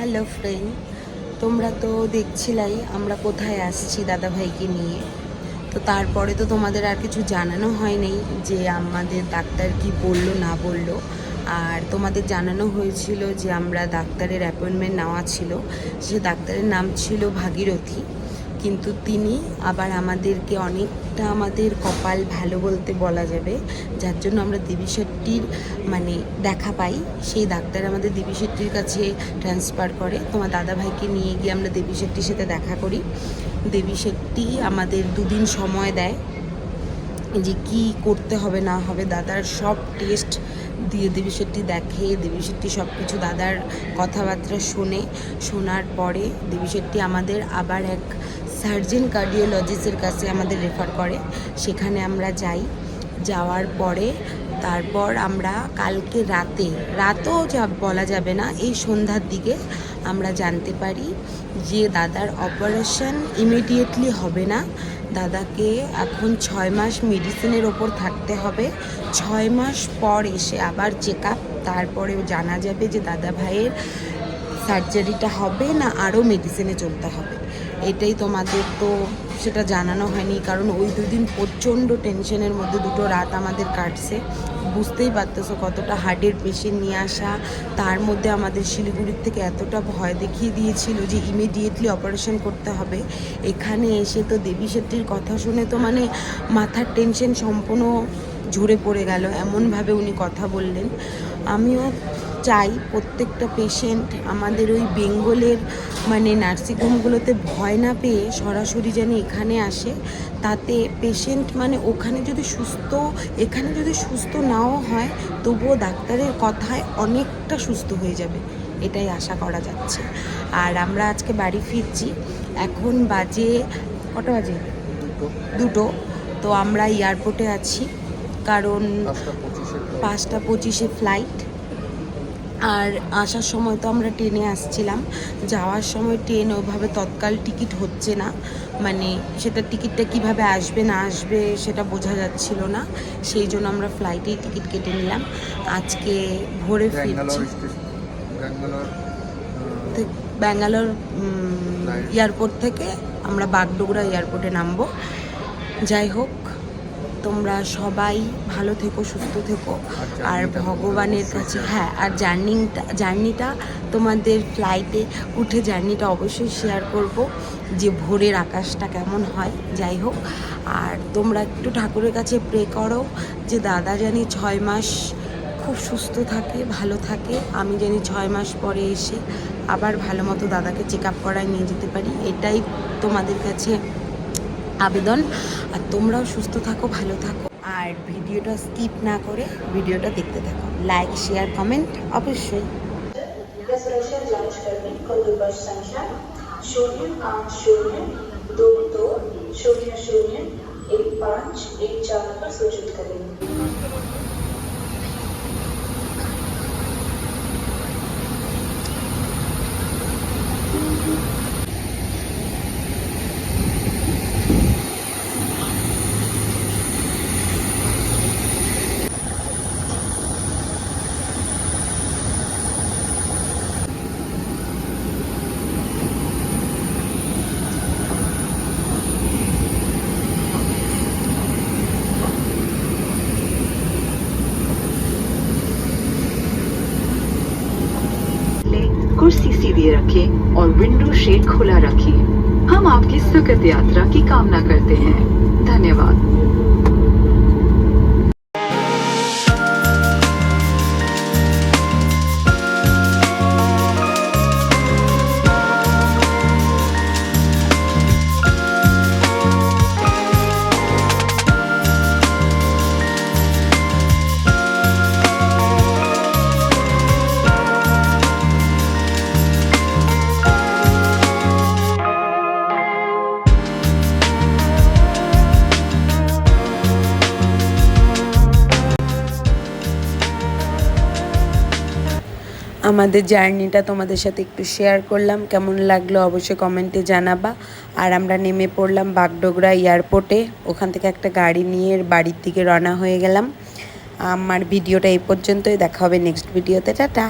Hello friend তোমরা তো দেখছিলাই আমরা কোথায় আসছি দাদাভাইকে নিয়ে। তো তারপরে তো তোমাদের আর কিছু জানানো হয়নি যে আমাদের ডাক্তার কি বলল, না বলল। আর তোমাদের জানানো হয়েছিল যে আমরা ডাক্তারের অ্যাপয়েন্টমেন্ট নেওয়া ছিল। সে ডাক্তারের নাম ছিল ভাগীরথী। কিন্তু তিনি আবার আমাদেরকে অনেকটা আমাদের কপাল ভালো বলতে বলা যাবে। যার জন্য আমরা দেবী শেট্টির মানে দেখা পাই। সেই ডাক্তার আমাদের দেবী শেট্টির কাছে ট্রান্সফার করে। তোমার দাদাভাইকে নিয়ে গিয়ে আমরা দেবী শেট্টির সাথে দেখা করি। দেবী শেট্টি আমাদের দুদিন সময় দেয় যে কি করতে হবে, না হবে। দাদার সব টেস্ট দিয়ে দেবী শেট্টি দেখে। দেবী শেট্টি সব কিছু দাদার কথাবার্তা শোনে। শোনার পরে দেবী শেট্টি আমাদের আবার এক সার্জেন কার্ডিওলজিস্টের কাছে আমাদের রেফার করে। সেখানে আমরা যাই। যাওয়ার পরে তারপর আমরা কালকে রাতে, রাতও যা বলা যাবে না, এই সন্ধ্যার দিকে আমরা জানতে পারি যে দাদার অপারেশন ইমিডিয়েটলি হবে না। দাদাকে এখন ছয় মাস মেডিসিনের ওপর থাকতে হবে। ছয় মাস পর এসে আবার চেক আপ তারপরেও জানা যাবে যে দাদা ভাইয়ের সার্জারিটা হবে না আরও মেডিসিনে চলতে হবে? এটাই তোমাদের তো সেটা জানানো হয়নি, কারণ ওই দুদিন প্রচণ্ড টেনশনের মধ্যে দুটো রাত আমাদের কাটছে। বুঝতেই পারতেছো কতটা হার্টের পেশেন্ট নিয়ে আসা। তার মধ্যে আমাদের শিলিগুড়ির থেকে এতটা ভয় দেখিয়ে দিয়েছিল যে ইমিডিয়েটলি অপারেশন করতে হবে। এখানে এসে তো দেবী শেট্টির কথা শুনে তো মানে মাথার টেনশন সম্পূর্ণ ঝরে পড়ে গেল। এমনভাবে উনি কথা বললেন। আমিও চাই প্রত্যেকটা পেশেন্ট আমাদের ওই বেঙ্গলের মানে নার্সিংহোমগুলোতে ভয় না পেয়ে সরাসরি যেন এখানে আসে। তাতে পেশেন্ট মানে ওখানে যদি সুস্থ এখানে যদি সুস্থ নাও হয় তবুও ডাক্তারের কথায় অনেকটা সুস্থ হয়ে যাবে। এটাই আশা করা যাচ্ছে। আর আমরা আজকে বাড়ি ফিরছি। এখন বাজে কটা বাজে? দুটো। তো আমরা এয়ারপোর্টে আছি। কারণ পাঁচটা পঁচিশে ফ্লাইট আর আসার সময় তো আমরা ট্রেনে আসছিলাম। যাওয়ার সময় ট্রেন ওভাবে তৎকাল টিকিট হচ্ছে না। মানে সেটা টিকিটটা কীভাবে আসবে না আসবে সেটা বোঝা যাচ্ছিল না। সেই জন্য আমরা ফ্লাইটেই টিকিট কেটে নিলাম। আজকে ভোরে ফিরছি। ব্যাঙ্গালোর. এয়ারপোর্ট থেকে আমরা বাগডোগরা এয়ারপোর্টে নামবো। যাই হোক তোমরা সবাই ভালো থেকো সুস্থ থেকো। আর ভগবানের কাছে হ্যাঁ আর জার্নিটা জার্নিটা তোমাদের ফ্লাইটে উঠে জার্নিটা অবশ্যই শেয়ার করব যে ভোরের আকাশটা কেমন হয়। যাই হোক আর তোমরা একটু ঠাকুরের কাছে প্রে করো যে দাদা জানি ছয় মাস খুব সুস্থ থাকে ভালো থাকে। আমি জানি ছয় মাস পরে এসে আবার ভালো মতো দাদাকে চেক আপ করায় নিয়ে যেতে পারি। এটাই তোমাদের কাছে আবেদন আর তোমরাও সুস্থ থাকো ভালো থাকো আর ভিডিওটা স্কিপ না করে ভিডিওটা দেখতে থাকো লাইক শেয়ার কমেন্ট অবশ্যই रिजर्वेशन लॉन्च करने कोई बस संख्या शून्य आठ शून्य दो दो शून्य शून्य एक पाँच एक चार पर सूचित करें सीधी रखें और विंडो शेड खुला रखें। हम आपकी सुखद यात्रा की कामना करते हैं। धन्यवाद। আমাদের জার্নিটা তোমাদের সাথে একটু শেয়ার করলাম। কেমন লাগল অবশ্যই কমেন্টে জানাবা। আর আমরা নেমে পড়লাম বাগডোগরা এয়ারপোর্টে ওখান থেকে একটা গাড়ি নিয়ে বাড়ির দিকে রওনা হয়ে গেলাম। আমার ভিডিওটা এই পর্যন্তই। দেখা হবে নেক্সট ভিডিওতে টাটা!